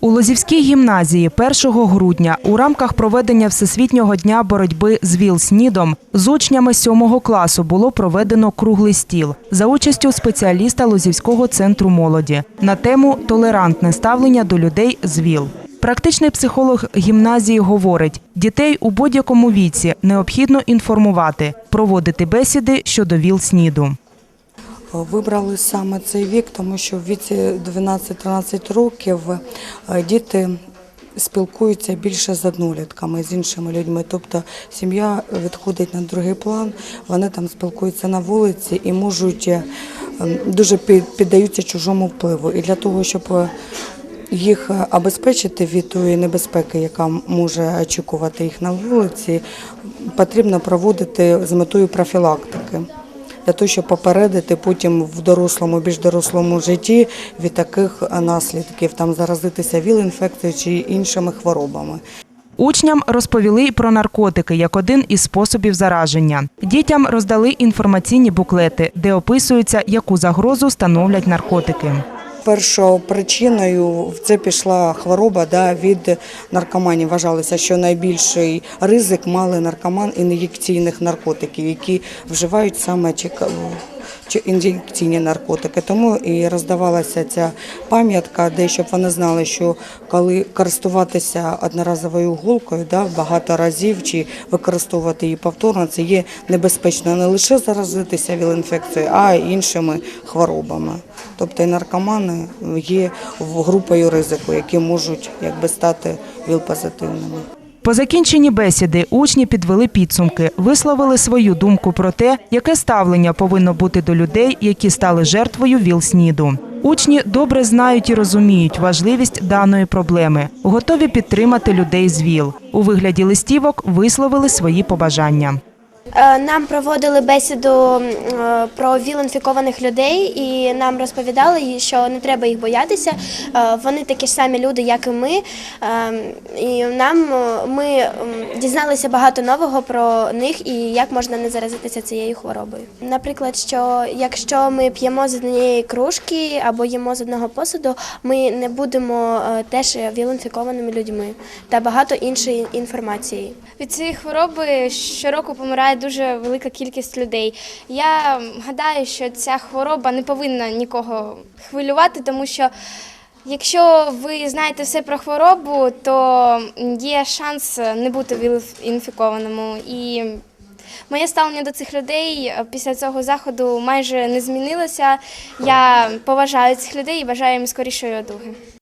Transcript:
У Лозівській гімназії 1 грудня у рамках проведення Всесвітнього дня боротьби з ВІЛ-СНІДом з учнями 7 класу було проведено круглий стіл за участю спеціаліста Лозівського центру молоді на тему толерантне ставлення до людей з ВІЛ. Практичний психолог гімназії говорить, дітей у будь-якому віці необхідно інформувати, проводити бесіди щодо ВІЛ-СНІДу. Вибрали саме цей вік, тому що в віці 12-13 років е, діти спілкуються більше з однолітками, з іншими людьми. Тобто сім'я відходить на другий план, вони там спілкуються на вулиці і можуть е, дуже піддаються чужому впливу. І для того, щоб е, їх обезпечити від тої небезпеки, яка може очікувати їх на вулиці, потрібно проводити з метою профілактики для того, щоб попередити потім в дорослому, більш дорослому житті від таких наслідків, там заразитися ВІЛ-інфекцією чи іншими хворобами. Учням розповіли про наркотики як один із способів зараження. Дітям роздали інформаційні буклети, де описується, яку загрозу становлять наркотики. Першою причиною в це пішла хвороба да, від наркоманів. Вважалося, що найбільший ризик мали наркоман ін'єкційних наркотиків, які вживають саме чи ін'єкційні наркотики. Тому і роздавалася ця пам'ятка, де щоб вони знали, що коли користуватися одноразовою голкою да, багато разів чи використовувати її повторно, це є небезпечно не лише заразитися віл-інфекцією, а й іншими хворобами. Тобто наркомани є групою ризику, які можуть якби стати ВІЛ-позитивними. По закінченні бесіди учні підвели підсумки, висловили свою думку про те, яке ставлення повинно бути до людей, які стали жертвою ВІЛ-СНІДу. Учні добре знають і розуміють важливість даної проблеми, готові підтримати людей з ВІЛ. У вигляді листівок висловили свої побажання. Е, Нам проводили бесіду е, про ВІЛ-інфікованих людей, і нам розповідали, що не треба їх боятися. Е, Вони такі ж самі люди, як і ми. І нам ми дізналися багато нового про них і як можна не заразитися цією хворобою. Наприклад, що якщо ми п'ємо з однієї кружки або їмо з одного посуду, ми не будемо теж ВІЛ-інфікованими людьми та багато іншої інформації. Від цієї хвороби щороку помирає дуже велика кількість людей. Я гадаю, що ця хвороба не повинна нікого хвилювати, тому що якщо ви знаєте все про хворобу, то є шанс не бути віл-інфікованому. І моє ставлення до цих людей після цього заходу майже не змінилося. Я поважаю цих людей і бажаю їм скорішої одуги.